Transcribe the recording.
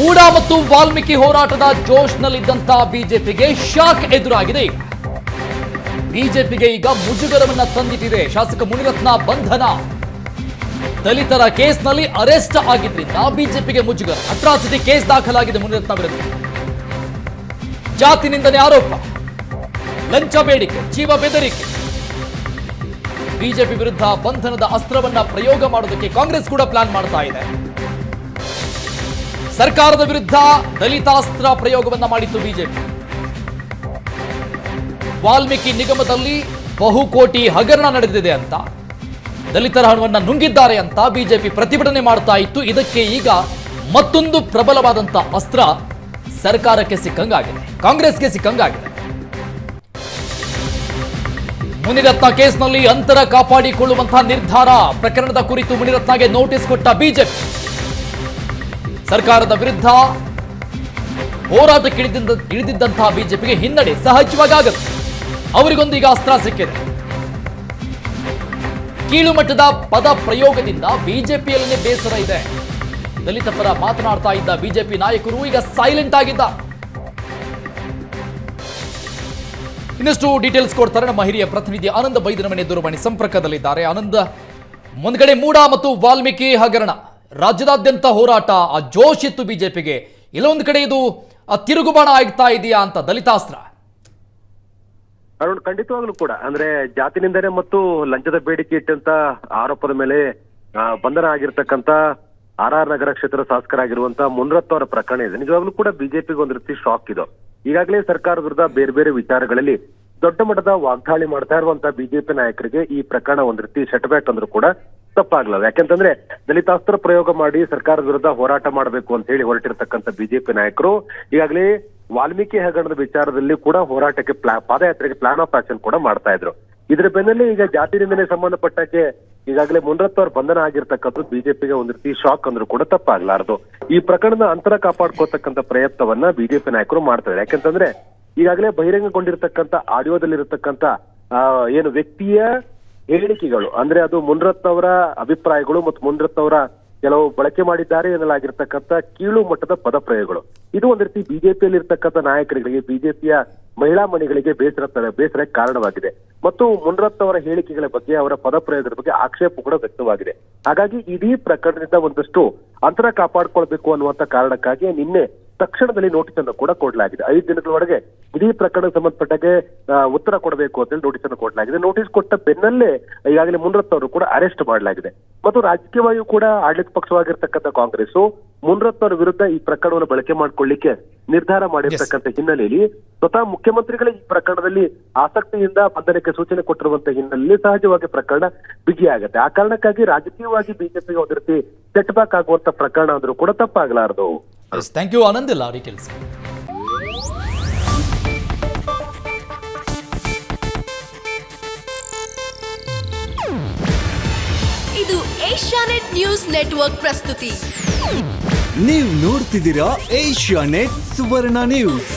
ಮೂಡ ಮತ್ತು ವಾಲ್ಮೀಕಿ ಹೋರಾಟದ ಜೋಶ್ನಲ್ಲಿದ್ದಂಥ ಬಿಜೆಪಿಗೆ ಶಾಕ್ ಎದುರಾಗಿದೆ. ಬಿಜೆಪಿಗೆ ಈಗ ಮುಜುಗರವನ್ನ ತಂದಿಟ್ಟಿದೆ ಶಾಸಕ ಮುನಿರತ್ನ ಬಂಧನ. ದಲಿತರ ಕೇಸ್ನಲ್ಲಿ ಅರೆಸ್ಟ್ ಆಗಿದ್ರಿಂದ ಬಿಜೆಪಿಗೆ ಮುಜುಗರ. ಅಟ್ರಾಸಿಟಿ ಕೇಸ್ ದಾಖಲಾಗಿದೆ ಮುನಿರತ್ನ ವಿರುದ್ಧ. ಜಾತಿ ನಿಂದನೆ ಆರೋಪ. ಲಂಚ ಬೇಡಿಕೆ, ಜೀವ ಬೆದರಿಕೆ. ಬಿಜೆಪಿ ವಿರುದ್ಧ ಬಂಧನದ ಅಸ್ತ್ರವನ್ನ ಪ್ರಯೋಗ ಮಾಡೋದಕ್ಕೆ ಕಾಂಗ್ರೆಸ್ ಕೂಡ ಪ್ಲಾನ್ ಮಾಡ್ತಾ ಇದೆ. ಸರ್ಕಾರದ ವಿರುದ್ಧ ದಲಿತಾಸ್ತ್ರ ಪ್ರಯೋಗವನ್ನ ಮಾಡಿತ್ತು ಬಿಜೆಪಿ. ವಾಲ್ಮೀಕಿ ನಿಗಮದಲ್ಲಿ ಬಹುಕೋಟಿ ಹಗರಣ ನಡೆದಿದೆ ಅಂತ, ದಲಿತರ ಹಣವನ್ನ ನುಂಗಿದ್ದಾರೆ ಅಂತ ಬಿಜೆಪಿ ಪ್ರತಿಭಟನೆ ಮಾಡ್ತಾ ಇತ್ತು. ಇದಕ್ಕೆ ಈಗ ಮತ್ತೊಂದು ಪ್ರಬಲವಾದಂತ ಅಸ್ತ್ರ ಸರ್ಕಾರಕ್ಕೆ ಸಿಕ್ಕಂಗಾಗಿದೆ, ಕಾಂಗ್ರೆಸ್ಗೆ ಸಿಕ್ಕಂಗಾಗಿದೆ. ಮುನಿರತ್ನ ಕೇಸ್ನಲ್ಲಿ ಅಂತರ ಕಾಪಾಡಿಕೊಳ್ಳುವಂತಹ ನಿರ್ಧಾರ, ಪ್ರಕರಣದ ಕುರಿತು ಮುನಿರತ್ನಗೆ ನೋಟಿಸ್ ಕೊಟ್ಟ ಬಿಜೆಪಿ. ಸರ್ಕಾರದ ವಿರುದ್ಧ ಹೋರಾಟಕ್ಕೆ ಇಳಿದಿದ್ದ ಇಳಿದಿದ್ದಂತಹ ಬಿಜೆಪಿಗೆ ಹಿನ್ನಡೆ ಸಹಜವಾಗಿ ಆಗುತ್ತೆ ಈಗ ಅಸ್ತ್ರ ಸಿಕ್ಕಿದೆ. ಕೀಳು ಮಟ್ಟದ ಪದ ಪ್ರಯೋಗದಿಂದ ಬಿಜೆಪಿಯಲ್ಲೇ ಬೇಸರ ಇದೆ. ದಲಿತ ಪರ ಮಾತನಾಡ್ತಾ ಇದ್ದ ಬಿಜೆಪಿ ನಾಯಕರು ಈಗ ಸೈಲೆಂಟ್ ಆಗಿದ್ದ. ಇನ್ನಷ್ಟು ಡೀಟೇಲ್ಸ್ ಕೊಡ್ತಾರೆ ನಮ್ಮ ಹಿರಿಯ ಪ್ರತಿನಿಧಿ ಆನಂದ ಬೈದನಮನೆ ದೂರವಾಣಿ ಸಂಪರ್ಕದಲ್ಲಿದ್ದಾರೆ. ಆನಂದ, ಮುಂದ್ಗಡೆ ಮೂಡ ಮತ್ತು ವಾಲ್ಮೀಕಿ ಹಗರಣ. ರಾಜ್ಯದಾದ್ಯಂತ ಹೋರಾಟ, ಆ ಜೋಶ್ ಇತ್ತು ಬಿಜೆಪಿಗೆ. ಇಲ್ಲೊಂದು ಕಡೆ ಇದು ತಿರುಗುಬಾಣ ಆಗ್ತಾ ಇದೆಯಾ ಅಂತ ದಲಿತಾಸ್ತ್ರ. ಅರುಣ್, ಖಂಡಿತವಾಗ್ಲೂ ಕೂಡ. ಅಂದ್ರೆ ಜಾತಿನಿಂದನೇ ಮತ್ತು ಲಂಚದ ಬೇಡಿಕೆ ಇಟ್ಟಂತ ಆರೋಪದ ಮೇಲೆ ಬಂಧನ ಆಗಿರ್ತಕ್ಕಂತ ಆರ್ ಆರ್ ನಗರ ಕ್ಷೇತ್ರ ಶಾಸಕರಾಗಿರುವಂತಹ ಮುನ್ರತ್ ಅವರ ಪ್ರಕರಣ ಇದೆ. ನಿಜವಾಗ್ಲೂ ಕೂಡ ಬಿಜೆಪಿಗೆ ಒಂದು ರೀತಿ ಶಾಕ್ ಇದು. ಈಗಾಗಲೇ ಸರ್ಕಾರದ ವಿರುದ್ಧ ಬೇರೆ ಬೇರೆ ವಿಚಾರಗಳಲ್ಲಿ ದೊಡ್ಡ ಮಟ್ಟದ ವಾಗ್ದಾಳಿ ಮಾಡ್ತಾ ಇರುವಂತಹ ಬಿಜೆಪಿ ನಾಯಕರಿಗೆ ಈ ಪ್ರಕರಣ ಒಂದ್ ರೀತಿ ಸೆಟ್ಬ್ಯಾಕ್ ಅಂದ್ರೂ ಕೂಡ ತಪ್ಪಾಗ್ಲಲ್ಲ ಯಾಕೆಂತಂದ್ರೆ ದಲಿತಾಸ್ತ್ರ ಪ್ರಯೋಗ ಮಾಡಿ ಸರ್ಕಾರದ ವಿರುದ್ಧ ಹೋರಾಟ ಮಾಡಬೇಕು ಅಂತ ಹೇಳಿ ಹೊರಟಿರ್ತಕ್ಕಂಥ ಬಿಜೆಪಿ ನಾಯಕರು ಈಗಾಗಲೇ ವಾಲ್ಮೀಕಿ ಹಗರಣದ ವಿಚಾರದಲ್ಲಿ ಕೂಡ ಹೋರಾಟಕ್ಕೆ ಪಾದಯಾತ್ರೆಗೆ ಪ್ಲಾನ್ ಆಫ್ ಆಕ್ಷನ್ ಕೂಡ ಮಾಡ್ತಾ ಇದ್ರು. ಇದ್ರ ಬೆನ್ನಲ್ಲೇ ಈಗ ಜಾತಿ ನಿಂದನೆ ಸಂಬಂಧಪಟ್ಟಕ್ಕೆ ಈಗಾಗಲೇ ಮುನ್ರತ್ ಅವ್ರ ಬಂಧನ ಆಗಿರ್ತಕ್ಕಂಥದ್ದು ಬಿಜೆಪಿಗೆ ಒಂದ್ ರೀತಿ ಶಾಕ್ ಅಂದ್ರೂ ಕೂಡ ತಪ್ಪಾಗ್ಲಾರ್ದು. ಈ ಪ್ರಕರಣದ ಅಂತರ ಕಾಪಾಡ್ಕೋತಕ್ಕಂಥ ಪ್ರಯತ್ನವನ್ನ ಬಿಜೆಪಿ ನಾಯಕರು ಮಾಡ್ತಾರೆ ಯಾಕಂತಂದ್ರೆ ಈಗಾಗಲೇ ಬಹಿರಂಗಗೊಂಡಿರ್ತಕ್ಕಂಥ ಆಡಿಯೋದಲ್ಲಿರತಕ್ಕಂಥ ಏನು ವ್ಯಕ್ತಿಯ ಹೇಳಿಕೆಗಳು, ಅಂದ್ರೆ ಅದು ಮುನ್ರತ್ ಅವರ ಅಭಿಪ್ರಾಯಗಳು ಮತ್ತು ಮುನ್ರತ್ ಅವರ ಕೆಲವು ಬಳಕೆ ಮಾಡಿದ್ದಾರೆ ಎನ್ನಲಾಗಿರ್ತಕ್ಕಂಥ ಕೀಳು ಮಟ್ಟದ ಪದ ಪ್ರಯೋಗಗಳು ಇದು ಒಂದ್ ರೀತಿ ಬಿಜೆಪಿಯಲ್ಲಿ ಇರ್ತಕ್ಕಂಥ ನಾಯಕರುಗಳಿಗೆ ಬಿಜೆಪಿಯ ಮಹಿಳಾ ಮಣಿಗಳಿಗೆ ಬೇಸರ ಬೇಸರಕ್ಕೆ ಕಾರಣವಾಗಿದೆ. ಮತ್ತು ಮುನ್ರತ್ ಅವರ ಹೇಳಿಕೆಗಳ ಬಗ್ಗೆ, ಅವರ ಪದ ಪ್ರಯೋಗದ ಬಗ್ಗೆ ಆಕ್ಷೇಪ ಕೂಡ ವ್ಯಕ್ತವಾಗಿದೆ. ಹಾಗಾಗಿ ಇಡೀ ಪ್ರಕರಣದಿಂದ ಒಂದಷ್ಟು ಅಂತರ ಕಾಪಾಡಿಕೊಳ್ಬೇಕು ಅನ್ನುವಂತ ಕಾರಣಕ್ಕಾಗಿ ನಿನ್ನೆ ತಕ್ಷಣದಲ್ಲಿ ನೋಟಿಸ್ ಅನ್ನು ಕೂಡ ಕೊಡಲಾಗಿದೆ. ಐದು ದಿನಗಳೊಳಗೆ ಇಡೀ ಪ್ರಕರಣ ಸಂಬಂಧಪಟ್ಟಾಗೆ ಉತ್ತರ ಕೊಡಬೇಕು ಅಂತೇಳಿ ನೋಟಿಸ್ ಅನ್ನು ಕೊಡಲಾಗಿದೆ. ನೋಟಿಸ್ ಕೊಟ್ಟ ಬೆನ್ನಲ್ಲೇ ಈಗಾಗಲೇ ಮುನ್ರತ್ ಅವರು ಕೂಡ ಅರೆಸ್ಟ್ ಮಾಡಲಾಗಿದೆ. ಮತ್ತು ರಾಜಕೀಯವಾಗಿಯೂ ಕೂಡ ಆಡಳಿತ ಪಕ್ಷವಾಗಿರ್ತಕ್ಕಂಥ ಕಾಂಗ್ರೆಸ್ ಮುನ್ರತ್ ಅವರ ವಿರುದ್ಧ ಈ ಪ್ರಕರಣವನ್ನು ಬಳಕೆ ಮಾಡಿಕೊಳ್ಳಿಕ್ಕೆ ನಿರ್ಧಾರ ಮಾಡಿರ್ತಕ್ಕಂಥ ಹಿನ್ನೆಲೆಯಲ್ಲಿ ಸ್ವತಃ ಮುಖ್ಯಮಂತ್ರಿಗಳೇ ಈ ಪ್ರಕರಣದಲ್ಲಿ ಆಸಕ್ತಿಯಿಂದ ಬಂಧನಕ್ಕೆ ಸೂಚನೆ ಕೊಟ್ಟಿರುವಂತ ಹಿನ್ನೆಲೆಯಲ್ಲಿ ಸಹಜವಾಗಿ ಪ್ರಕರಣ ಬಿಗಿಯಾಗುತ್ತೆ. ಆ ಕಾರಣಕ್ಕಾಗಿ ರಾಜಕೀಯವಾಗಿ ಬಿಜೆಪಿಗೆ ಒಂದು ರೀತಿ ಸೆಟ್ ಬ್ಯಾಕ್ ಆಗುವಂತ ಪ್ರಕರಣ ಅಂದ್ರೂ ಕೂಡ ತಪ್ಪಾಗಲಾರದು. ಥ್ಯಾಂಕ್ ಯು ಆನಂದ್ ಇಲ್ಲ ಕೆಲಸ ಇದು ಏಷ್ಯಾನೆಟ್ ನ್ಯೂಸ್ ನೆಟ್ವರ್ಕ್ ಪ್ರಸ್ತುತಿ. ನೀವು ನೋಡ್ತಿದ್ದೀರಾ ಏಷ್ಯಾ ನೆಟ್ ಸುವರ್ಣ ನ್ಯೂಸ್.